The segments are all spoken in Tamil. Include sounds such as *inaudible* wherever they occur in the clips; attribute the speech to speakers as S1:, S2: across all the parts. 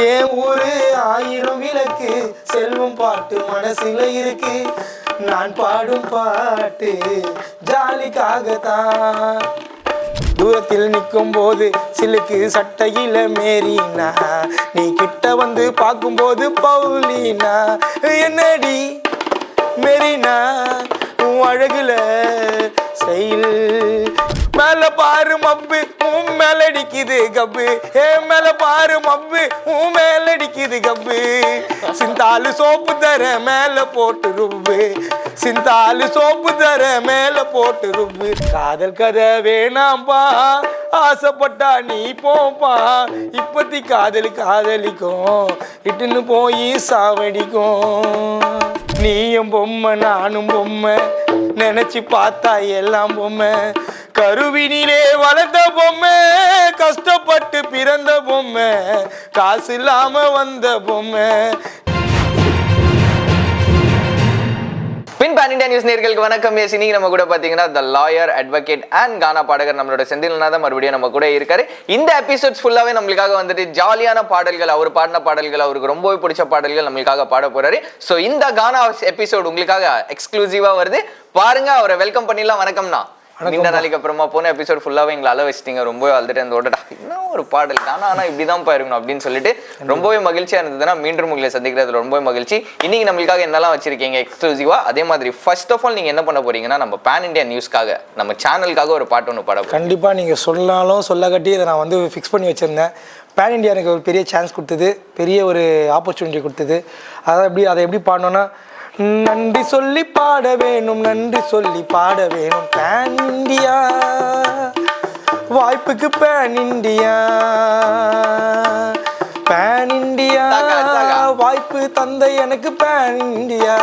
S1: ஏன் ஊரு ஆயிரம் விளக்கு? செல்வம் பாட்டு மனசுல இருக்கு. நான் பாடும் பாட்டு ஜாலிக்காகத்தான். தூரத்தில் நிற்கும் போது சிலுக்கு சட்டையில மேரினா நீ கிட்ட வந்து பார்க்கும்போது பவுலினா என்னடி மெரினா? உன் அழகுல செயல் மேல பாரு மப்பு உன் மேல அடிக்குது கப்பு ஏ மேல பாரு மப்பு உன் மேல அடிக்குது கப்பு சிந்தாலு சோப்பு தர மேல போட்டு ருப்பு சிந்தாலு சோப்பு தர மேல போட்டு ருப்பு காதல் கதை வேணாம்பா ஆசைப்பட்டா நீ போப்பா இப்பத்தி காதலி காதலிக்கும் இட்டுன்னு போய் சாவடிக்கும். நீயும் பொம்மை நானும் பொம்மை நினைச்சு பார்த்தா எல்லாம் பொம்மை. கருவினிலே வளர்ந்த பொம்மை கஷ்டப்பட்டு பிறந்த பொம்மை காசு இல்லாம வந்த பொம்மை.
S2: பின் பேன் இண்டியா நியூஸ் நேர்களுக்கு வணக்கம். எஸ் நீங்க நம்ம கூட பாத்தீங்கன்னா த லாயர் அட்வொகேட் அண்ட் கானா பாடகர் நம்மளோட செந்தில்நாதன் மறுபடியும் நம்ம கூட இருக்காரு. இந்த எபிசோட்ஸ் ஃபுல்லாவே நம்மளுக்காக வந்துட்டு ஜாலியான பாடல்கள் அவர் பாடின பாடல்கள் அவருக்கு ரொம்பவே பிடிச்ச பாடல்கள் நம்மளுக்காக பாட போறாரு. ஸோ இந்த கானா எபிசோட் உங்களுக்காக எக்ஸ்க்ளூசிவா வருது. பாருங்க அவரை வெல்கம் பண்ணிடலாம். வணக்கம்ண்ணா. நீண்ட நாளைக்கு அப்புறமா போன எபிசோட் ஃபுல்லாவே எங்களை அள வச்சிட்டீங்க. ரொம்பவே அழுதுட்டு அந்த ஓடடா. இன்னும் ஒரு பாடல்? தானா ஆனா இப்படிதான் போயிருக்கணும் அப்படின்னு சொல்லிட்டு ரொம்பவே மகிழ்ச்சியா இருந்ததுன்னா மீண்டும் உங்களை சந்திக்கிறதுல ரொம்பவே மகிழ்ச்சி. இன்னைக்கு நம்மளுக்காக என்னெல்லாம் வச்சிருக்கீங்க எக்ஸ்க்ளூசிவா அதே மாதிரி ஃபர்ஸ்ட் ஆஃப் ஆல் நீங்க என்ன பண்ண போறீங்கன்னா நம்ம பேன் இந்தியா நியூஸ்க்காக நம்ம சேனலுக்காக ஒரு பாட்டு ஒன்று பாட.
S1: கண்டிப்பாக நீங்கள் சொன்னாலும் சொல்லக்கட்டி இதை நான் வந்து ஃபிக்ஸ் பண்ணி வச்சுருந்தேன். பேன் இண்டியா எனக்கு ஒரு பெரிய சான்ஸ் கொடுத்தது பெரிய ஒரு ஆப்பர்ச்சுனிட்டி கொடுத்தது. அதை எப்படி அதை எப்படி பாடணும்னா நன்றி சொல்லி பாட வேணும் நன்றி சொல்லி பாட வேணும். பேன் இண்டியா வாய்ப்புக்கு பேன் இண்டியா பேன் இண்டியா. வாய்ப்பு தந்தை எனக்கு பேன் இண்டியா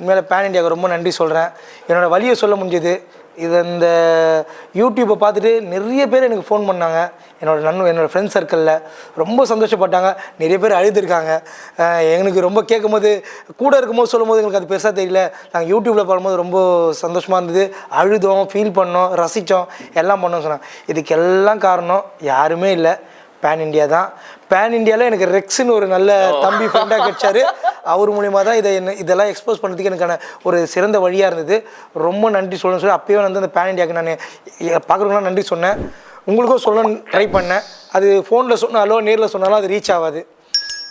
S1: உண்மையில பேன் இண்டியாவுக்கு ரொம்ப நன்றி சொல்கிறேன் என்னோட வழியை சொல்ல முடிஞ்சது. இது இந்த யூடியூப்பை பார்த்துட்டு நிறைய பேர் எனக்கு ஃபோன் பண்ணாங்க. என்னோட நண்பு என்னோட ஃப்ரெண்ட்ஸ் சர்க்கிளில் ரொம்ப சந்தோஷப்பட்டாங்க. நிறைய பேர் அழுதுருக்காங்க. எனக்கு ரொம்ப கேட்கும்போது கூட இருக்கும்போது சொல்லும்போது எங்களுக்கு அது பெருசாக தெரியல. நாங்கள் யூடியூப்பில் பாடும்போது ரொம்ப சந்தோஷமாக இருந்தது. அழுதோம் ஃபீல் பண்ணோம் ரசித்தோம் எல்லாம் பண்ணோம் சொன்னாங்க. இதுக்கு எல்லாம் காரணம் யாருமே இல்லை. பேன் இண்டியா தான். பேன் இண்டியாவில் எனக்கு ரெக்ஸ்னு ஒரு நல்ல தம்பி ஃப்ரெண்டாக கிடைச்சாரு. அவர் மூலியமாக தான் இதை என்ன இதெல்லாம் எக்ஸ்போஸ் பண்ணுறதுக்கு எனக்கான ஒரு சிறந்த வழியாக இருந்தது. ரொம்ப நன்றி சொல்லணும்னு சொல்லி அப்போயே வந்து அந்த பேன் இண்டியாவுக்கு நான் பார்க்குறவங்களாம் நன்றி சொன்னேன். உங்களுக்கும் சொல்ல ட்ரை பண்ணேன். அது ஃபோனில் சொன்னாலோ நேரில் சொன்னாலும் அது ரீச் ஆகாது.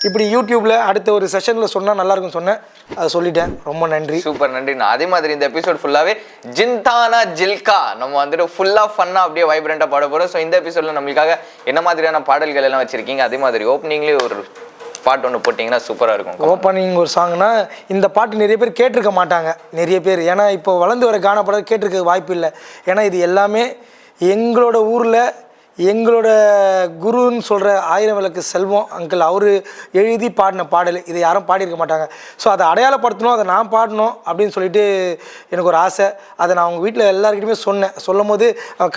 S1: இப்படி யூடியூப்பில் அடுத்த ஒரு செஷனில் சொன்னால் நல்லாயிருக்கும்னு சொன்னேன். அதை சொல்லிட்டேன். ரொம்ப நன்றி.
S2: சூப்பர் நன்றிண்ணா அதே மாதிரி இந்த எபிசோட் ஃபுல்லாவே ஜின்தானா ஜில்கா. நம்ம வந்துட்டு ஃபுல்லா ஃபன்னா அப்படியே வைப்ரண்டா பாட போறோம். ஸோ இந்த எபிசோட்ல நம்மளுக்காக என்ன மாதிரியான பாடல்கள் எல்லாம் வச்சிருக்கீங்க? அதே மாதிரி ஓப்பனிங்லேயே ஒரு பாட்டு ஒன்று போட்டிங்கன்னா சூப்பராக இருக்கும்
S1: ஓப்பனிங் ஒரு சாங்னா இந்த பாட்டு நிறைய பேர் கேட்டிருக்க மாட்டாங்க. நிறைய பேர். ஏன்னா இப்போ வளர்ந்து வர காணப்படாத கேட்டிருக்க வாய்ப்பு இல்லை. ஏன்னா இது எல்லாமே எங்களோட ஊரில் எங்களோட குருன்னு சொல்கிற ஆயிரம் விளக்கு செல்வம் அங்கிள் அவர் எழுதி பாடின பாடல். இதை யாரும் பாடியிருக்க மாட்டாங்க. ஸோ அதை அடையாளப்படுத்தணும் அதை நான் பாடணும் அப்படின்னு சொல்லிட்டு எனக்கு ஒரு ஆசை. அதை நான் அவங்க வீட்டில் எல்லாருக்கிட்டையுமே சொன்னேன். சொல்லும் போது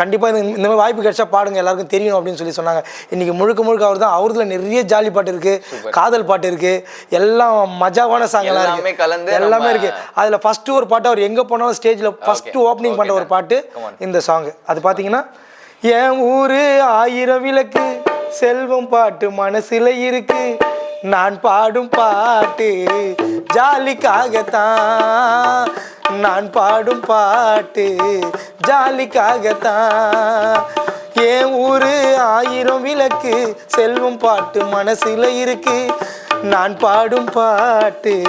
S1: கண்டிப்பாக இந்த இந்த மாதிரி வாய்ப்பு கிடைச்சா பாடுங்க எல்லாருக்கும் தெரியணும் அப்படின்னு சொல்லி சொன்னாங்க. இன்றைக்கி முழுக்க முழுக்க அவர் தான் அவரதுல நிறைய ஜாலி பாட்டு இருக்குது காதல் பாட்டு இருக்குது எல்லாம் மஜாவான சாங்கெல்லாம்
S2: எல்லாமே
S1: இருக்குது
S2: கலந்து
S1: எல்லாமே இருக்குது அதில் ஃபஸ்ட்டு ஒரு பாட்டு அவர் எங்கே போனாலும் ஸ்டேஜில் ஃபஸ்ட்டு ஓப்பனிங் பண்ணுற ஒரு பாட்டு. இந்த சாங் அது பார்த்தீங்கன்னா என் ஊரு ஆயிரம் விளக்கு செல்வம் பாட்டு மனசுல இருக்கு. நான் பாடும் பாட்டு ஜாலிக்காகத்தான். நான் பாடும் பாட்டு ஜாலிக்காகத்தான். என் ஊரு ஆயிரம் விளக்கு செல்வம் பாட்டு மனசுல இருக்கு. நான் பாடும் பாட்டு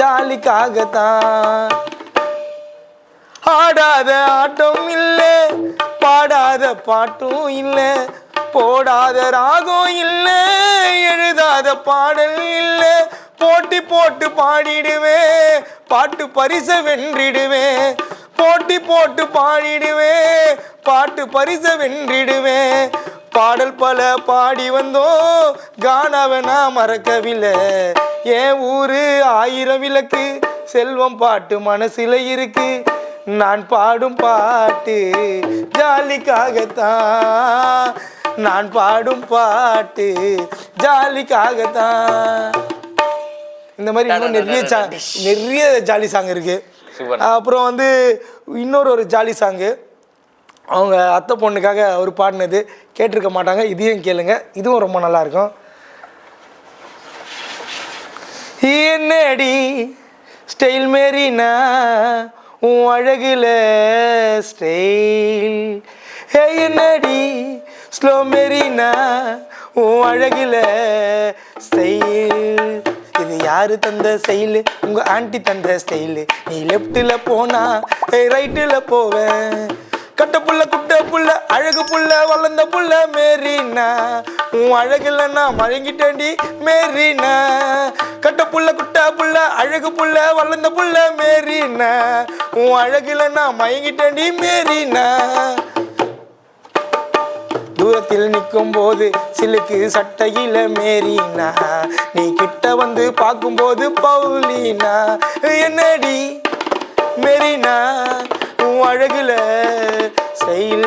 S1: ஜாலிக்காகத்தான். ஆடாத ஆட்டம் இல்லை பாடாத பாட்டும் இல்லை போடாத ராகம் இல்லை எழுதாத பாடல் இல்லை. போட்டி போட்டு பாடிடுவேன் பாட்டு பரிச வென்றிடுவேன். போட்டி போட்டு பாடிடுவேன் பாட்டு பரிச வென்றிடுவேன். பாடல் பல பாடி வந்தோம் கானாவை நான் மறக்கவில்லை. என் ஊரு ஆயிரம் விளக்கு செல்வம் பாட்டு மனசில் இருக்கு. நான் பாடும் பாட்டு ஜாலிக்காகத்தான். நான் பாடும் பாட்டு ஜாலிக்காகத்தான். இந்த மாதிரி இன்னும் நிறைய நிறைய ஜாலி சாங் இருக்கு.
S2: Super.
S1: அப்புறம் வந்து இன்னொரு ஒரு ஜாலி சாங்கு அவங்க அத்தை பொண்ணுக்காக அவர் பாடினது கேட்டிருக்க மாட்டாங்க இதையும் கேளுங்க. இதுவும் ரொம்ப நல்லா இருக்கும் என்னடி ஸ்டைல் மேரினா உன் அழகில் ஸ்டைல் ஹே என்னடி? ஸ்லோ மெரினா? உன் அழகில் ஸ்டைல் இது யாரு தந்த ஸ்டைலு உங்கள் ஆண்டி தந்த ஸ்டைலு நீ லெஃப்ட்டில் போனா ரைட்டில் போவேன். கட்ட புள்ள குட்ட புள்ள அழகு புள்ள வளர்ந்த புள்ள மேரினா. உன் அழகுல நான் மழங்கிட்டேன்டி மேரினா. கட்ட புள்ள குட்ட புள்ள அழகு புள்ள வளர்ந்த புள்ள மேரினா. உன் அழகுல நான் மயங்கிட்டேண்டி மேரினா. தூரத்தில் நிற்கும் போது சிலுக்கு சட்டையில மேரினா. நீ கிட்ட வந்து பார்க்கும்போது பவுலினா. என்னடி மெரினா? உன் அழகுல ஸ்டைல்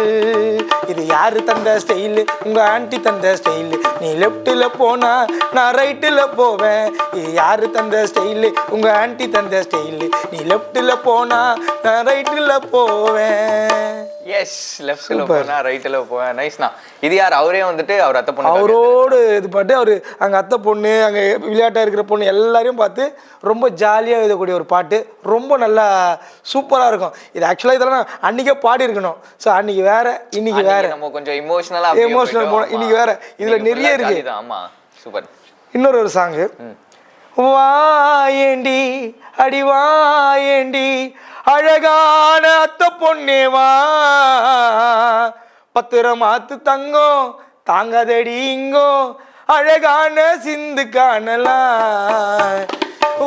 S1: இது யாரு தந்த ஸ்டைலு உங்க ஆண்டி தந்த ஸ்டைலு நீ லெஃப்டில் போனா நான் ரைட்டில் போவேன். இது யாரு தந்த ஸ்டைலு உங்க ஆண்டி தந்த ஸ்டைலு நீ லெஃப்ட்டில் போனா நான் ரைட்டில் போவேன்.
S2: எஸ் லெஃப்ட்ல போனா ரைட்ல போவேன் நைஸ்ண்ணா இது யார்? அவரே வந்துட்டு அவர் அத்தை பொண்ணு
S1: அவரோடு இது பாட்டு அவர் அங்கே அத்தை பொண்ணு அங்கே விளையாட்டாக இருக்கிற பொண்ணு எல்லாரையும் பார்த்து ரொம்ப ஜாலியாக எழுதக்கூடிய ஒரு பாட்டு. ரொம்ப நல்லா சூப்பராக இருக்கும். இது ஆக்சுவலாக இதெல்லாம் நான் அன்றைக்கே பாடி இருக்கணும் ஸோ அன்றைக்கி வேற இன்னைக்கு வேற.
S2: நம்ம கொஞ்சம் இமோஷனலா
S1: Emotional போனோம். இன்னைக்கு வேற. இதுல நிறைய இருக்கு.
S2: ஆமா. சூப்பர்
S1: இன்னொரு ஒரு சாங்கு வாயேண்டி அடி வாயேண்டி அழகான அத்த பொண்ணேவா? பத்திரமாத்து தங்கம் தாங்காதடி இங்கோ அழகான சிந்து காணலாம்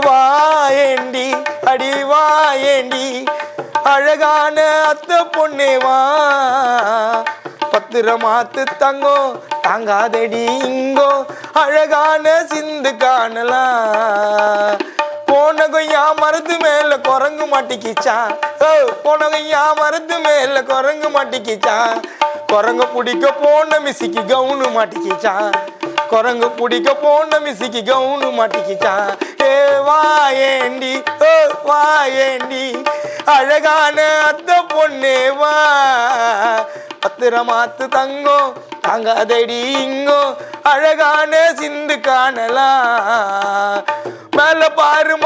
S1: வாயேண்டி அடி வாயேண்டி அழகான அத்த பொண்ணேவா? பத்திரமாத்து தங்கம் தாங்காதடி இங்கோ அழகான சிந்து காணலாம் போன கொய்யா மருது மேல குரங்கு மாட்டிக்கிச்சான் ஓ போன கொய்யா மருது மேல குரங்கு மாட்டிக்கிச்சான் குரங்கு பிடிக்க போன மிசிக்கு கவுனு மாட்டிக்கிச்சான் குரங்கு பிடிக்க போன மிசிக்கு கவுனு மாட்டிக்கிச்சான் ஏ வா ஏண்டி ஓ வா ஏண்டி அழகான அத்த பொண்ணே வா. பத்திரமாத்து தங்கம் தங்காதடி இங்கோ அழகான சிந்து காணலாம்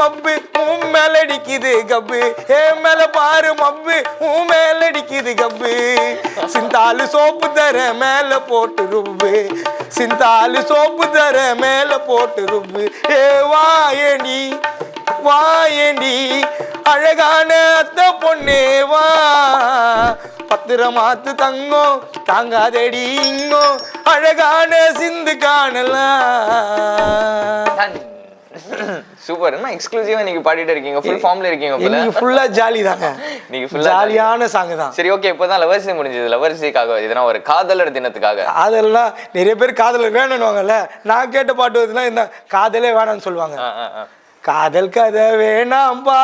S1: மப்பு உன் மேல அடிக்குது கப்பு ஏ மேல பாரு மப்பு உன் மேல அடிக்குது கப்பு சிந்தாலு சோப்பு தர மேல போட்டு ருப்பு சிந்தாலு சோப்பு தர மேல போட்டு ருப்பு ஏ வாயடி வாயடி அழகான அத்த பொண்ணே வா. பத்திரமாத்து தங்கம் தாங்காதடி இங்கோ. அழகான சிந்து காணலாம் *coughs*
S2: சூப்பர் என்ன எக்ஸ்க்ளூசிவா நீங்க பாடிட்டு இருக்கீங்க? ஃபுல் ஃபார்ம்ல இருக்கீங்க போல.
S1: இன்னைக்கு ஃபுல்லா ஜாலி தாங்க.
S2: நீங்க ஃபுல்லா
S1: ஜாலியான சாங் தான்.
S2: சரி ஓகே இப்போதான் லவர்ஸ் முடிஞ்சது. லவர்ஸ் டேக்காக இதனா ஒரு காதலர் தினத்துக்காக.
S1: அதெல்லாம் நிறைய பேர் காதல வேணும்னுவாங்கல்ல. நான் கேட்ட பாட்டு வந்துன்னா என்ன காதலே வேணாம்னு சொல்லுவாங்க. காதல் கதை வேணாம்பா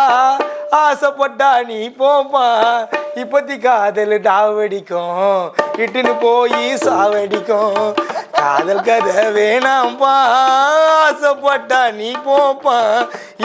S1: ஆசைப்பட்டா நீ போப்பா இப்பத்தி காதல் டாவடிக்கும். இட்டுன்னு போய் சாவடிக்கும். காதல் கதை வேணாம்பா ஆசைப்பட்டா நீ போப்பா.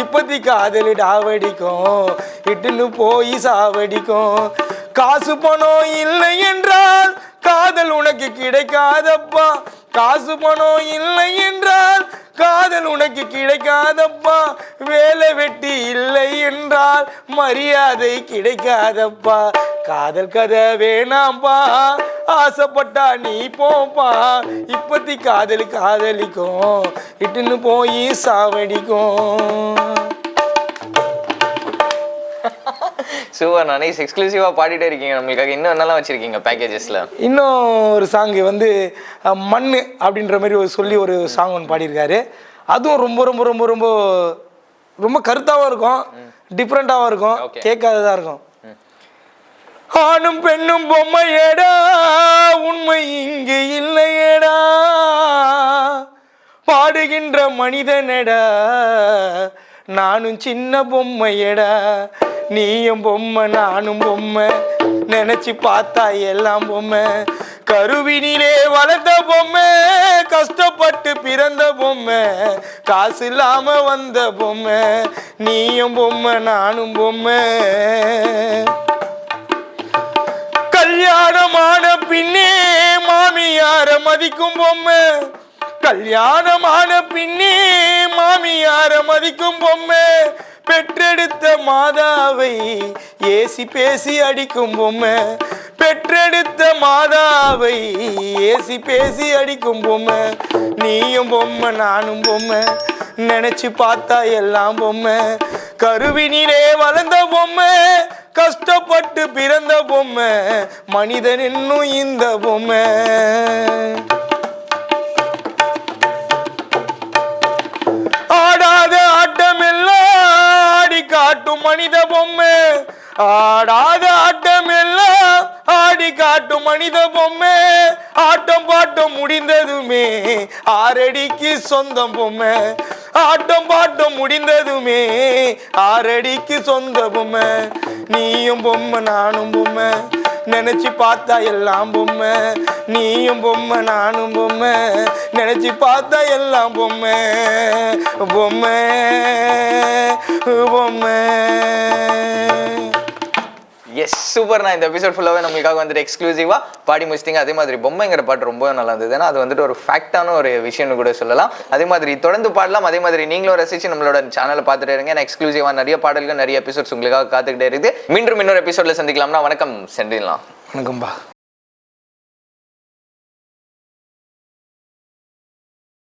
S1: இப்பத்தி காதல் டாவடிக்கும் இட்டுன்னு போய் சாவடிக்கும். காசு பணம் இல்லை என்றால் காதல் உனக்கு கிடைக்காதப்பா. காசு பணம் இல்லை என்றால் காதல் உனக்கு கிடைக்காதப்பா. வேலை வெட்டி இல்லை என்றால் மரியாதை கிடைக்காதப்பா. காதல் கதை வேணாம்பா. ஆசைப்பட்டா நீ போப்பா. இப்பத்தி காதலி காதலிக்கும். இட்டுன்னு போய் சாவடிக்கும்.
S2: சூப்பர் நைஸ் எக்ஸ்க்ளூசிவா பாடிட்டே இருக்கீங்க. நம்மளுக்காக இன்னும் என்னெல்லாம் வச்சிருக்கீங்க பேக்கேஜஸ்ல
S1: இன்னும் ஒரு சாங்கு வந்து மண்ணு அப்படின்ற மாதிரி ஒரு சொல்லி ஒரு சாங் ஒன்று பாடியிருக்காரு. அதுவும் ரொம்ப ரொம்ப ரொம்ப ரொம்ப ரொம்ப கருத்தாகவும் இருக்கும். டிஃப்ரெண்ட்டாகவும் இருக்கும். கேட்காததாக இருக்கும். ஆணும் பெண்ணும் பொம்மையடா உண்மை இங்கு இல்லையடா. பாடுகின்ற மனிதனடா நானும் சின்ன பொம்மையடா. நீயும் பொம்மை நானும் பொம்மை. நினைச்சு பார்த்தா எல்லாம் பொம்மை. கருவினிலே வளர்ந்த பொம்மை கஷ்டப்பட்டு பிறந்த பொம்மை. காசு இல்லாம வந்த பொம்மை. நீயும் பொம்மை நானும் பொம்மை. கல்யாணமான பின்னே மாமியார மதிக்கும் பொம்மை. கல்யாணமான பின்னே மாமியார மதிக்கும் பொம்மை. மாதாவை ஏசி பேசி அடிக்கும் பொம்மை. பெற்றெடுத்த மாதாவை ஏசி பேசி அடிக்கும் பொம்மை. நீயும் பொம்மை நானும் பொம்மை. நினைச்சு பார்த்தா எல்லாம் பொம்மை. கருவினிலே வளர்ந்த பொம்மை கஷ்டப்பட்டு பிறந்த பொம்மை. மனிதன் இன்னும் இந்த பொம்மை. காட்டும் மனித பொம்மை. ஆடாத ஆட்டமெல்லாம் ஆடி காட்டும் மனித பொம்மை. ஆட்டம் பாட்டம் முடிந்ததுமே ஆறடிக்கு சொந்தம் பொம்மை. ஆட்டம் பாட்டம் முடிந்ததுமே ஆறடிக்கு சொந்த பொம்மை. நீயும் பொம்மை நானும் பொம்மை. நினைச்சு பார்த்தா எல்லாம் பொம்மை. நீயும் பொம்மை நானும் பொம்மை. நினைச்சு பார்த்தா எல்லாம் பொம்மை. பொம்மை பொம்மை.
S2: எஸ் சூப்பர்ண்ணா இந்த எபிசோட் ஃபுல்லாகவே நம்மளுக்காக வந்துட்டு எக்ஸ்க்ளூசிவாக பாடி முடிச்சிட்டிங்க அதே மாதிரி பொம்மைங்கிற பாட்டு ரொம்ப நல்லா இருந்தது. ஏன்னா அது வந்துட்டு ஒரு ஃபேக்டான ஒரு விஷயம்னு கூட சொல்லலாம். அதே மாதிரி தொடர்ந்து பாடலாம். அதே மாதிரி நீங்களும் ரசிச்சு நம்மளோட சேனலை பார்த்துட்டு இருங்க. ஏன்னா எக்ஸ்க்ளூசிவாக நிறைய பாடல்கள் நிறைய எபிசோட்ஸ் உங்களுக்காக காத்துக்கிட்டே இருக்குது மீண்டும் இன்னொரு எபிசோட்ல சந்திக்கலாம்னா வணக்கம் சென்றிடலாம்.
S3: வணக்கம்பா